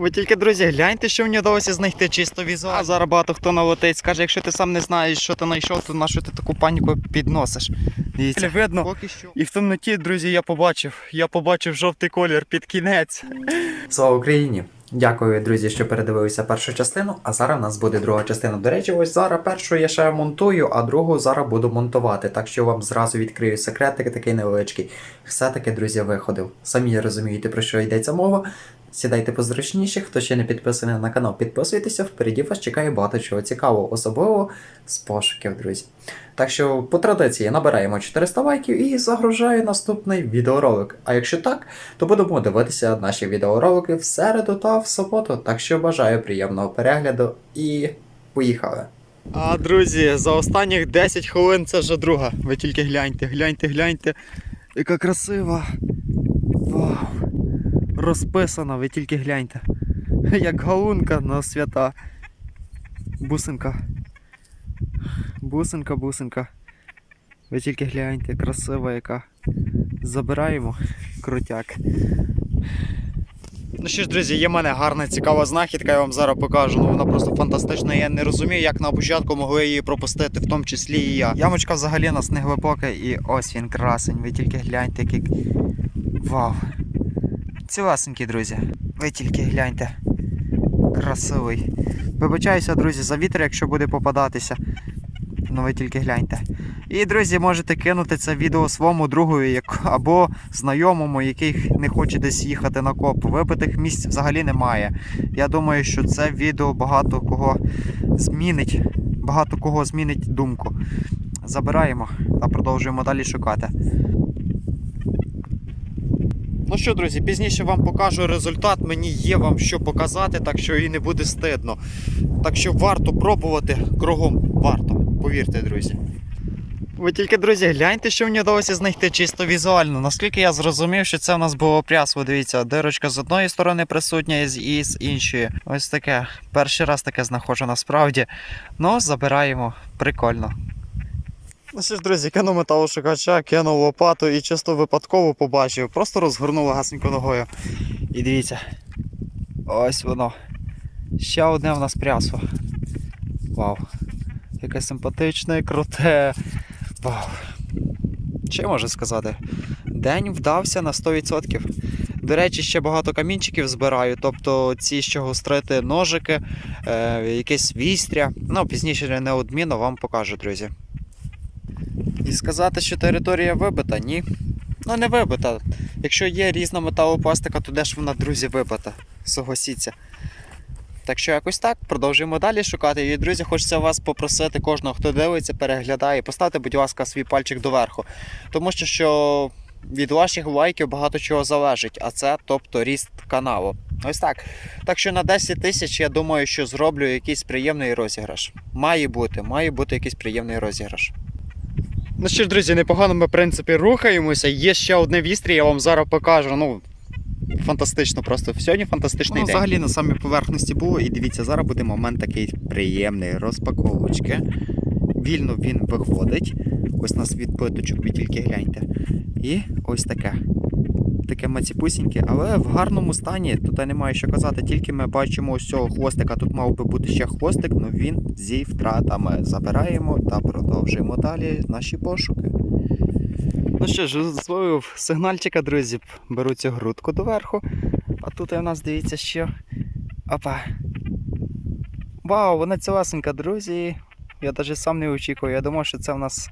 Ви тільки, друзі, гляньте, що мені вдалося знайти чисто візуально. А зараз багато хто налетить, скаже, якщо ти сам не знаєш, що ти знайшов, то на що ти таку паніку підносиш. Дивіться, видно. Поки що. І в темноті, друзі, я побачив. Я побачив жовтий колір під кінець. Слава Україні! Дякую, друзі, що передивилися першу частину. А зараз у нас буде друга частина. До речі, ось зараз першу я ще монтую, а другу зараз буду монтувати. Так що вам зразу відкрию секретик такий невеличкий. Все-таки, друзі, виходив. Самі розумієте, про що йдеться мова. Сідайте позручніше, хто ще не підписаний на канал, підписуйтеся, впереді вас чекає багато чого цікавого, особливо з пошуків, друзі. Так що, по традиції, набираємо 400 лайків і загружаю наступний відеоролик. А якщо так, то будемо дивитися наші відеоролики в середу та в суботу. Так що бажаю приємного перегляду і поїхали. А друзі, за останніх 10 хвилин це вже друга. Ви тільки гляньте, гляньте, гляньте. Яка красива. Вау. Розписана, ви тільки гляньте. Як галунка на свята. Бусинка. Бусинка, бусинка. Ви тільки гляньте, красива яка. Забираємо крутяк. Ну що ж, друзі, є в мене гарна цікава знахідка, я вам зараз покажу. Ну вона просто фантастична. Я не розумію, як на початку могли її пропустити, в тому числі і я. Ямочка взагалі нас не глибока, і ось він красень. Ви тільки гляньте, який. Вау! Цілесенький, друзі. Ви тільки гляньте. Красивий. Вибачаюся, друзі, за вітер, якщо буде попадатися. Ну ви тільки гляньте. І, друзі, можете кинути це відео своєму другу як... або знайомому, який не хоче десь їхати на коп. Вибитих місць взагалі немає. Я думаю, що це відео багато кого змінить, багато кого змінить думку. Забираємо та продовжуємо далі шукати. Ну що, друзі, пізніше вам покажу результат. Мені є вам що показати, так що і не буде стидно. Так що варто пробувати кругом. Варто, повірте, друзі. Ви тільки, друзі, гляньте, що мені вдалося знайти чисто візуально. Наскільки я зрозумів, що це в нас було прясво. Дивіться, дирочка з одної сторони присутня і з іншої. Ось таке. Перший раз таке знаходжу насправді. Ну, забираємо. Прикольно. Ну що ж, друзі, кинув металошукача, кинув лопату і чисто випадково побачив. Просто розгорнув гасенько ногою. І дивіться. Ось воно. Ще одне в нас прясво. Вау. Яке симпатичне круте. Вау. Я можу сказати? День вдався на 100%. До речі, ще багато камінчиків збираю, тобто ці, що гострити ножики, е, якесь вістря. Ну, пізніше неодмінно вам покажу, друзі. І сказати, що територія вибита, ні. Ну не вибита. Якщо є різна металопластика, то де ж вона, друзі, вибита? Согласіться. Так що якось так, продовжуємо далі шукати. І, друзі, хочеться вас попросити кожного, хто дивиться, переглядає, поставте, будь ласка, свій пальчик доверху. Тому що, що від ваших лайків багато чого залежить, а це тобто ріст каналу. Ось так. Так що на 10 тисяч я думаю, що зроблю якийсь приємний розіграш. Має бути, має бути якийсь приємний розіграш. Ну що ж, друзі, непогано ми, в принципі, рухаємося. Є ще одне вістрі, я вам зараз покажу. Ну, фантастично просто. Сьогодні фантастичний Ну, день. Взагалі на самій поверхності було. І дивіться, зараз буде момент такий приємний розпаковочки. Вільно він виходить. Ось у нас відбиточок, ви тільки гляньте. І ось таке. Таке маціпусіньке, але в гарному стані. Тут немає що казати, тільки ми бачимо ось цього хвостика. Тут мав би бути ще хвостик, але він зі втратами. Забираємо та продовжуємо далі наші пошуки. Ну що ж, зловив сигнальчика, друзі. Беру цю грудку доверху. А тут у нас дивіться, що. Опа. Вау, вона цілесенька, друзі. Я навіть сам не очікую. Я думав, що це в нас.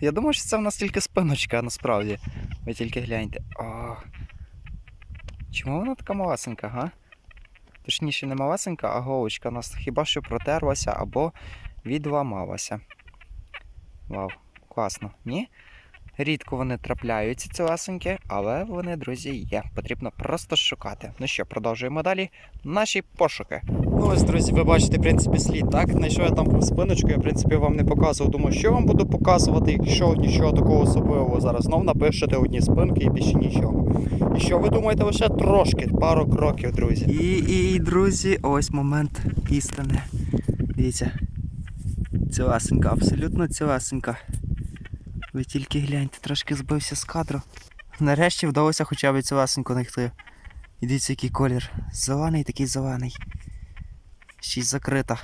Я думав, що це в нас тільки спиночка, насправді. Ви тільки гляньте. О. Чому вона така малесенька, га? Точніше, не малесенька, а голочка у нас хіба що протерлася або відламалася. Вау, класно, ні? Рідко вони трапляються цілесенькі, але вони, друзі, є. Потрібно просто шукати. Ну що, продовжуємо далі наші пошуки. Ну ось, друзі, ви бачите, в принципі, слід, так? Знайшов я там спиночку, я в принципі вам не показував. Думаю, що вам буду показувати, якщо нічого такого особливого зараз. Знов напишете одні спинки і більше нічого. І що ви думаєте, лише трошки, пару кроків, друзі. І, і, друзі, ось момент істини. Дивіться. Цілесенька, абсолютно цілесенька. Ви тільки гляньте, трошки збився з кадру. Нарешті вдалося хоча б цілесеньку знайти. І дивіться, який колір. Зелений такий зелений. Ще й закрита.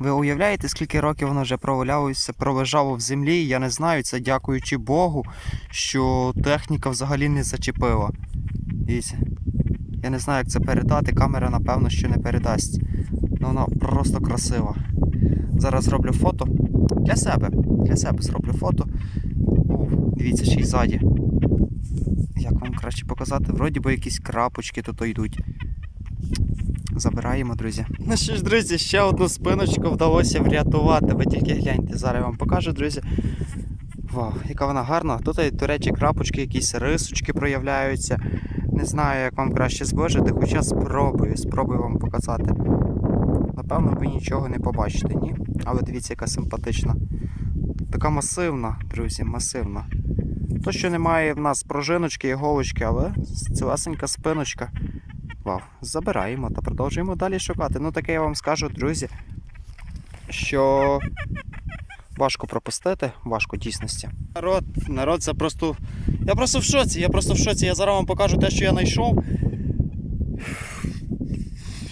Ви уявляєте, скільки років воно вже провалялося, пролежало в землі? Я не знаю, це дякуючи Богу, що техніка взагалі не зачепила. Дивіться. Я не знаю, як це передати. Камера, напевно, що не передасть. Ну вона просто красива. Зараз зроблю фото. Для себе. Для себе зроблю фото. О, дивіться, ще й ззаді. Як вам краще показати? Вроді би якісь крапочки тут йдуть. Забираємо, друзі. Ну що ж, друзі, ще одну спиночку вдалося врятувати. Ви тільки гляньте, зараз я вам покажу, друзі. Вау, яка вона гарна. Тут, до речі, крапочки, якісь рисочки проявляються. Не знаю, як вам краще зближити, хоча спробую, спробую вам показати. Напевно, ви нічого не побачите, ні? Але дивіться, яка симпатична. Така масивна, друзі, масивна. То, що немає в нас пружиночки, іголочки, але цілесенька спиночка. Вау, забираємо та продовжуємо далі шукати. Ну таке я вам скажу, друзі, що важко пропустити, важко дійсності. Народ, народ, це просто. Я просто в шоці, я просто в шоці. Я зараз вам покажу те, що я знайшов.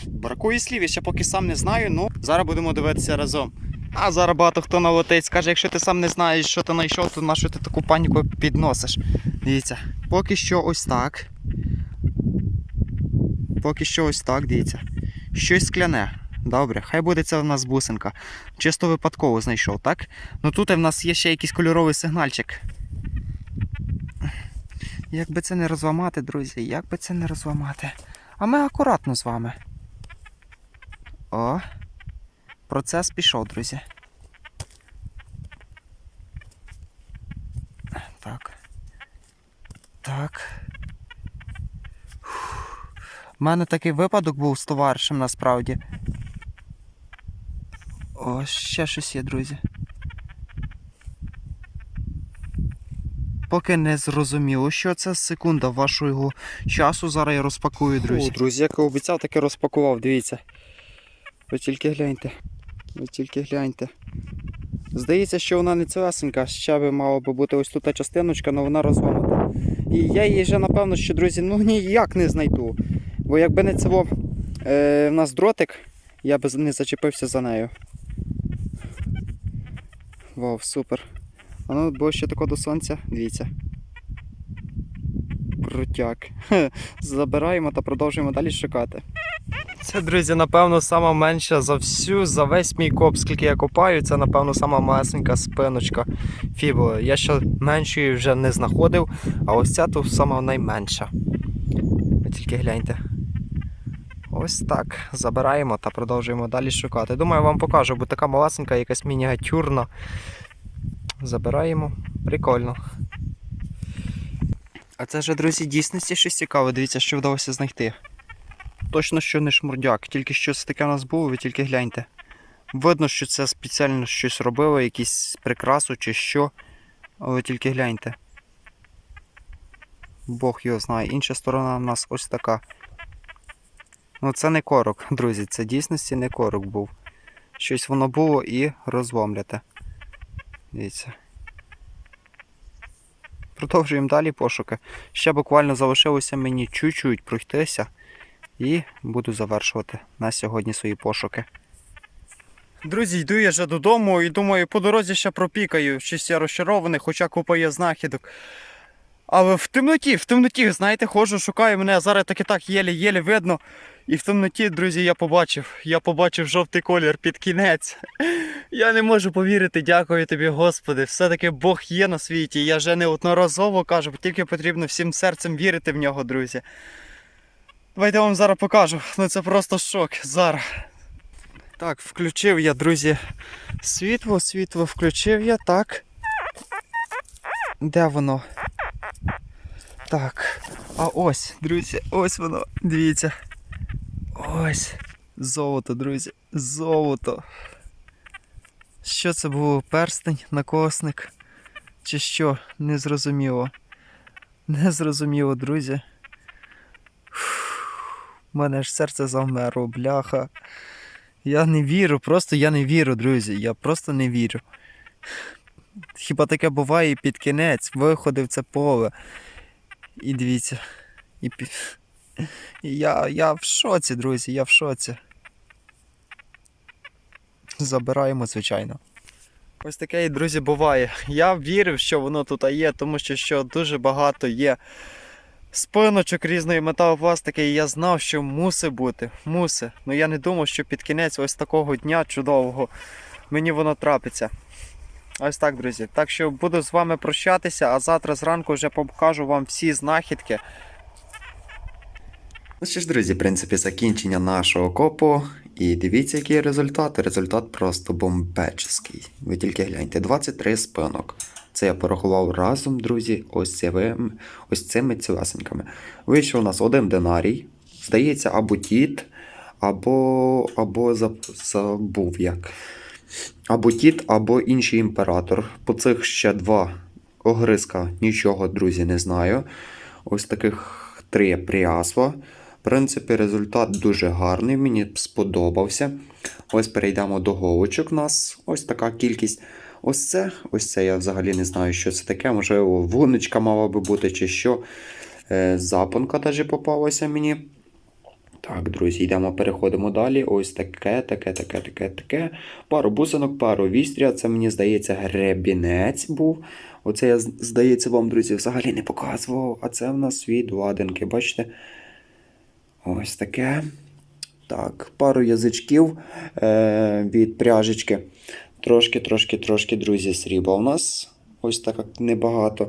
Бракує слів, я ще поки сам не знаю, ну зараз будемо дивитися разом. А зараз багато хто налетить, скаже, якщо ти сам не знаєш, що ти знайшов, то на що ти таку паніку підносиш. Дивіться, поки що ось так. Поки що ось так, дивіться. Щось скляне. Добре, хай буде це в нас бусинка. Чисто випадково знайшов, так? Ну тут в нас є ще якийсь кольоровий сигнальчик. Як би це не розламати, друзі, як би це не розламати. А ми акуратно з вами. О, процес пішов, друзі. Так. Так. У мене такий випадок був з товаришем насправді. О, ще щось є, друзі. Поки не зрозуміло, що це секунда вашого часу. Зараз я розпакую, друзі. О, друзі, як і обіцяв, таки розпакував, дивіться. Ви тільки гляньте. Ви тільки гляньте. Здається, що вона не цілесенька, ще би мала би бути ось тут та частиночка, але вона розломана. І я її вже, напевно, що, друзі, ну ніяк не знайду. Бо якби не був е, в нас дротик, я би не зачепився за нею. Вау, супер. А ну, було ще тако до сонця, дивіться. Крутяк. Забираємо та продовжуємо далі шукати. Це, друзі, напевно, сама менша за всю, за весь мій коп, скільки я копаю, це, напевно, сама малесенька спиночка фібули. Я ще меншої вже не знаходив, а ось ця тут сама найменша. Ви тільки гляньте. Ось так. Забираємо та продовжуємо далі шукати. Думаю, вам покажу, бо така малесенька, якась мініатюрна. Забираємо. Прикольно. А це ж, друзі, дійсності щось цікаве. Дивіться, що вдалося знайти. Точно, що не шмурдяк, тільки щось таке у нас було, ви тільки гляньте. Видно, що це спеціально щось робило, якісь прикрасу чи що. Але тільки гляньте. Бог його знає. Інша сторона в нас ось така. Ну це не корок, друзі, це дійсності не корок був. Щось воно було і розломляте. Дивіться. Продовжуємо далі пошуки. Ще буквально залишилося мені чуть-чуть пройтися і буду завершувати на сьогодні свої пошуки. Друзі, йду я вже додому і думаю, по дорозі ще пропікаю. Щось я розчарований, хоча купа є знахідок. Але в темноті, в темноті, знаєте, ходжу, шукаю мене, зараз так і так єлі-єлі видно. І в темноті, друзі, я побачив. Я побачив жовтий колір під кінець. Я не можу повірити, дякую тобі, Господи. Все-таки Бог є на світі. Я вже неодноразово кажу, тільки потрібно всім серцем вірити в нього, друзі. Давайте я вам зараз покажу. Ну це просто шок. Зараз. Так, включив я, друзі, світло, світло включив я, так. Де воно? Так. А ось, друзі, ось воно. Дивіться. Ось. Золото, друзі. Золото. Що це було? Перстень, накосник? Чи що? Незрозуміло. Незрозуміло, друзі. У мене ж серце завмерло, бляха. Я не вірю, просто я не вірю, друзі. Я просто не вірю. Хіба таке буває і під кінець, виходив це поле. І дивіться. І. І Я, я в шоці, друзі, я в шоці. Забираємо, звичайно. Ось таке, друзі, буває. Я вірив, що воно тут є, тому що, що дуже багато є спиночок різної металопластики, і я знав, що мусить бути. Мусить. Ну я не думав, що під кінець ось такого дня чудового мені воно трапиться. Ось так, друзі. Так що буду з вами прощатися, а завтра зранку вже покажу вам всі знахідки. Ну що ж, друзі, в принципі, закінчення нашого копу. І дивіться, який результат. Результат просто бомбечний. Ви тільки гляньте, 23 спинок. Це я порахував разом, друзі, ось цими, ось цими цілесеньками. Вийшов у нас один динарій. Здається, або тіт, або, або забув як. Або тіт, або інший імператор. По цих ще два огризка нічого, друзі, не знаю. Ось таких три пріасла. В принципі, результат дуже гарний, мені сподобався. Ось перейдемо до голочок. У нас ось така кількість. Ось це, ось це я взагалі не знаю, що це таке. Можливо, вуничка мала би бути, чи що. Е, запонка навіть попалася мені. Так, друзі, йдемо, переходимо далі. Ось таке, таке, таке, таке, таке. Пару бусинок, пару вістря. Це мені здається, гребінець був. Оце я, здається, вам, друзі, взагалі не показував. А це в нас від ладинки, бачите? Ось таке. Так, пару язичків е- від пряжечки. Трошки, трошки, трошки, друзі, срібла у нас. Ось так небагато.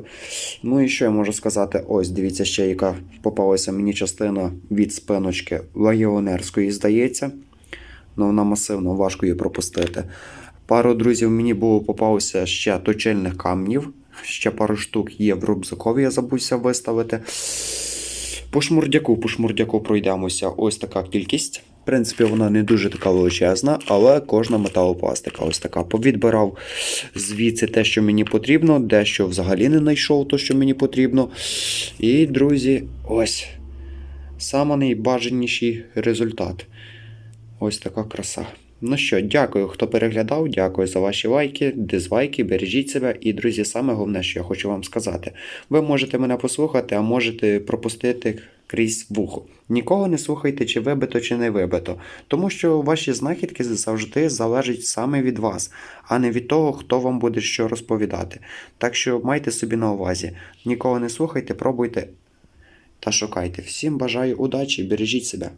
Ну і що я можу сказати? Ось, дивіться, ще яка попалася мені частина від спиночки легіонерської, здається. Ну, вона масивно, важко її пропустити. Пару друзів мені було попалося ще точильних камнів. Ще пару штук є в рюкзакові, я забувся виставити. По шмурдяку, по шмурдяку пройдемося. Ось така кількість. Принципі, вона не дуже така величезна, але кожна металопластика ось така. Повідбирав звідси те, що мені потрібно, дещо взагалі не знайшов то, що мені потрібно. І, друзі, ось. Саме найбажаніший результат. Ось така краса. Ну що, дякую, хто переглядав, дякую за ваші лайки, дизлайки, бережіть себе. І, друзі, саме головне, що я хочу вам сказати. Ви можете мене послухати, а можете пропустити крізь вухо. Нікого не слухайте, чи вибито, чи не вибито, тому що ваші знахідки завжди залежать саме від вас, а не від того, хто вам буде що розповідати. Так що майте собі на увазі. Нікого не слухайте, пробуйте та шукайте. Всім бажаю удачі, бережіть себе.